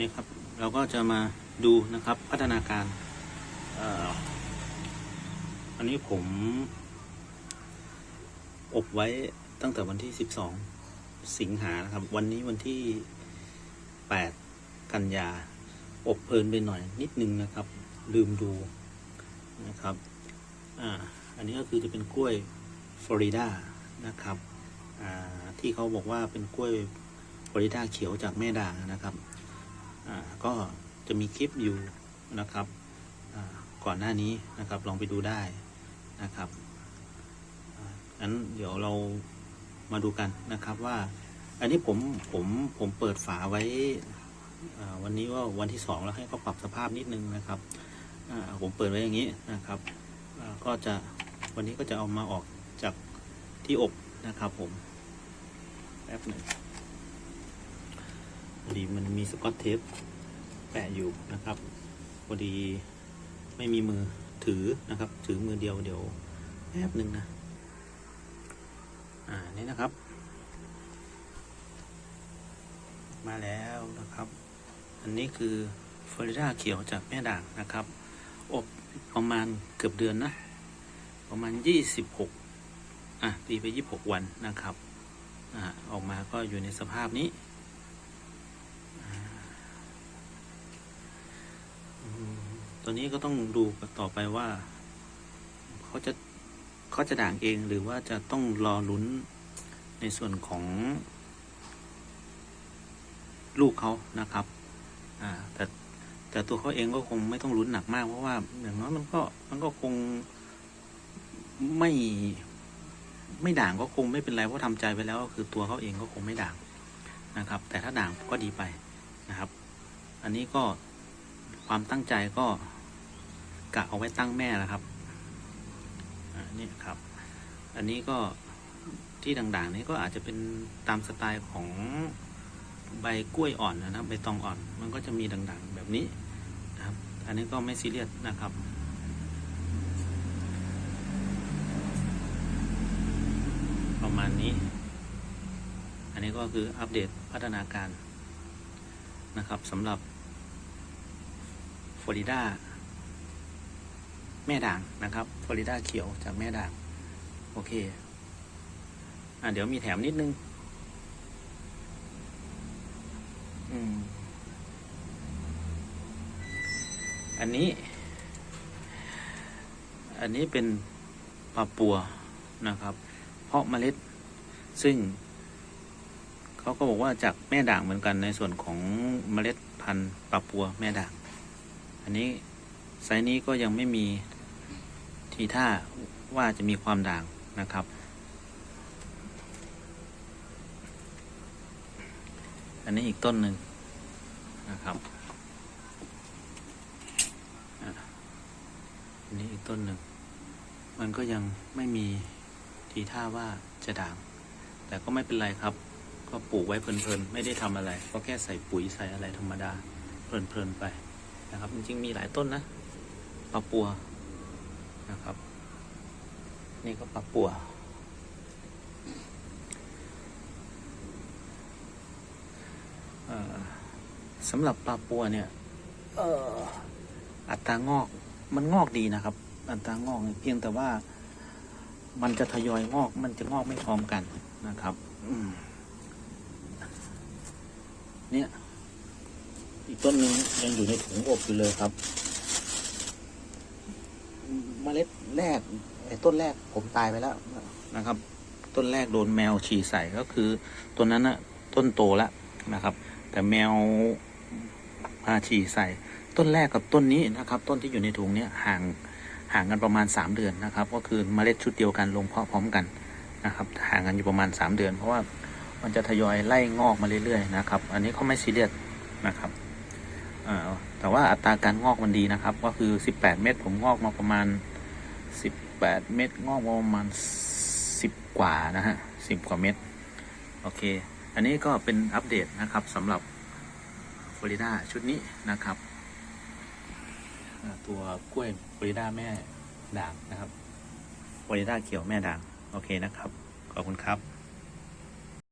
นี่ครับ เราก็จะมาดูนะครับพัฒนาการอันนี้ผม อบไว้ตั้งแต่วันที่12สิงหานะครับ วันนี้วันที่8กันยา อบเพลินไปหน่อยนิดนึงนะครับ ลืมดูนะครับอ่าอันนี้ก็คือจะเป็นกล้วยฟลอริดานะครับที่เขาบอกว่าเป็นกล้วยฟลอริดาเขียวจากแม่ด่างนะครับ ก็จะมีคลิปอยู่นะครับก่อนหน้านี้นะครับลองไปดูได้นะครับงั้นเดี๋ยวเรามาดูกันนะครับว่า อันนี้ผมผมผมเปิดฝาไว้วันนี้ว่าวันที่สองแล้วให้เขาปรับสภาพนิดนึงนะครับผมเปิดไว้อย่างนี้นะครับก็จะวันนี้ก็จะเอามาออกจากที่อบนะครับผมแป๊บหนึ่ง ดีมันมีสกอตเทปแปะอยู่นะครับพอดีไม่มีมือถือนะครับ ถือมือเดียวเดี๋ยวแป๊บหนึ่งนะ อ่า นี่นะครับ มาแล้วนะครับ อันนี้คือฟลอริดาเขียวจากแม่ด่างนะครับ อบประมาณเกือบเดือนนะ ประมาณยี่สิบหกอะตีไปยี่หกวันนะครับ อ่า ออกมาก็อยู่ในสภาพนี้อ่าอืม ตัวนี้ก็ต้องดูต่อไปว่า เขาจะเขาจะด่างเองหรือว่าจะต้องรอลุ้นในส่วนของ ลูกเขานะครับ อ่า แต่แต่ตัวเขาเองก็คงไม่ต้องลุ้นหนักมาก เพราะว่าอย่างน้อยมันก็มันก็คงไม่ไม่ด่างก็คงไม่เป็นไรเพราะทำใจไปแล้วก็คือตัวเขาเองก็คงไม่ด่างนะครับ แต่ถ้าด่างก็ดีไปนะครับ อันนี้ก็ ความตั้งใจก็กะเอาไว้ตั้งแม่แล้วครับอ่านี่ครับ อันนี้ก็ที่ด่างๆ นี้ก็อาจจะเป็นตามสไตล์ของใบกล้วยอ่อนนะครับใบตองอ่อน มันก็จะมีด่างๆ แบบนี้นะครับ อันนี้ก็ไม่ซีเรียสนะครับประมาณนี้ อันนี้ก็คืออัปเดตพัฒนาการนะครับสำหรับ ฟลอริดาแม่ด่างนะครับฟลอริดาเขียวจากแม่ด่าง โอเค อะเดี๋ยวมีแถมนิดนึง อืม อันนี้ อันนี้เป็นปลาปัวนะครับ เพาะเมล็ดซึ่งเขาก็บอกว่าจากแม่ด่างเหมือนกันในส่วนของเมล็ดพันธุ์ปลาปัวแม่ด่าง อันนี้ไซส์นี้ก็ยังไม่มีทีท่าว่าจะมีความด่างนะครับ อันนี้อีกต้นหนึ่งนะครับ อันนี้อีกต้นหนึ่ง มันก็ยังไม่มีทีท่าว่าจะด่าง แต่ก็ไม่เป็นไรครับ ก็ปลูกไว้เพลินๆ ไม่ได้ทำอะไร ก็แค่ใส่ปุ๋ยใส่อะไรธรรมดา เพลินๆไป นะครับ จริงๆมีหลายต้นนะปลาปัวนะครับ นี่ก็ปลาปัว สำหรับปลาปัวเนี่ยอัตรางอกมันงอกดีนะครับ อัตรางอกเพียงแต่ว่ามันจะทยอยงอก มันจะงอกไม่พร้อมกันนะครับเนี่ย อีกต้นหนึงยังอยู่ในถุงอบอยู่เลยครับเมล็ดแรกไอ้ต้นแรกผมตายไปแล้วนะครับ ต้นแรกโดนแมวฉี่ใส่ก็คือต้นนั้นนะต้นโตแล้วนะครับ แต่แมวพาฉี่ใส่ ต้นแรกกับต้นนี้นะครับ ต้นที่อยู่ในถุงเนี้ยห่างห่างกันประมาณสามเดือนนะครับ ก็คือเมล็ดชุดเดียวกันลงเพาะพร้อมกันนะครับ ห่างกันอยู่ประมาณสามเดือน เพราะว่ามันจะทยอยไล่งอกมาเรื่อยๆนะครับ อันนี้เขาไม่ซีเรียสนะครับ แต่ว่าอัตราการงอกมันดีนะครับ ก็คือสิบแปดเม็ดผมงอกมาประมาณสิบแปดเม็ดงอกมาประมาณสิบกว่านะฮะสิบกว่าเม็ดโอเค อันนี้ก็เป็นอัปเดตนะครับสำหรับฟลอริดาชุดนี้นะครับ ตัวกล้วยฟลอริดาแม่ด่างนะครับฟลอริดาเขียวแม่ด่าง โอเคนะครับ ขอบคุณครับ